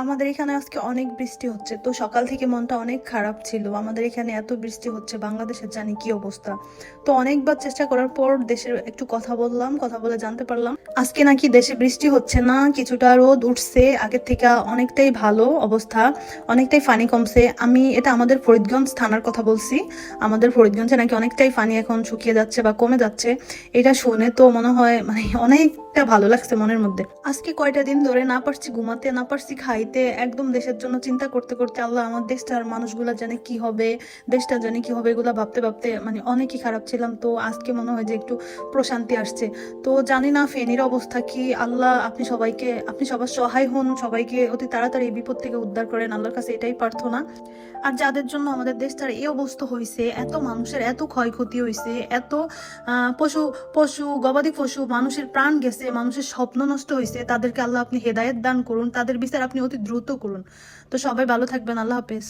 আমাদের এখানে আজকে অনেক বৃষ্টি হচ্ছে, তো সকাল থেকে মনটা অনেক খারাপ ছিল। আমাদের এখানে এত বৃষ্টি হচ্ছে, বাংলাদেশের জানি কি অবস্থা। তো অনেকবার চেষ্টা করার পর দেশের একটু কথা বললাম, কথা বলে জানতে পারলাম। আজকে নাকি দেশে বৃষ্টি হচ্ছে না, কিছুটা রোদ উঠছে, আগের থেকে অনেকটাই ভালো অবস্থা, অনেকটাই ফানি কমছে। আমি এটা আমাদের ফরিদগঞ্জ থানার কথা বলছি। আমাদের ফরিদগঞ্জে নাকি অনেকটাই ফানি এখন শুকিয়ে যাচ্ছে বা কমে যাচ্ছে, এটা শুনে তো মনে হয় মানে অনেকটা ভালো লাগছে মনের মধ্যে। আজকে কয়টা দিন ধরে না পারছি ঘুমাতে, না পারছি খাইতে একদম দেশের জন্য চিন্তা করতে করতে আল্লাহ আমার দেশটার মানুষগুলা জানে কি হবে, দেশটা জানে কি হবে এগুলা ভাবতে ভাবতে মানে অনেকই খারাপ ছিলাম। তো আজকে মনে হয় যে একটু প্রশান্তি আসছে। তো জানি না ফেনীর অবস্থা কি, আল্লাহ আপনি সবাইকে, আপনি সবার সহায় হন, সবাইকে অতি তাড়াতাড়ি এই বিপদ থেকে উদ্ধার করেন, আল্লাহর কাছে এটাই প্রার্থনা। আর যাদের জন্য আমাদের দেশটার এই অবস্থা হয়েছে এত মানুষের এত ক্ষয়ক্ষতি হয়েছে এত পশু পশু, গবাদি পশু, মানুষের প্রাণ গেছে, মানুষের স্বপ্ন নষ্ট হয়েছে তাদেরকে আল্লাহ আপনি হেদায়েত দান করুন, তাদের বিচার আপনি অতি দ্রুত করুন। তো সবাই ভালো থাকবেন আল্লাহ হাফেজ।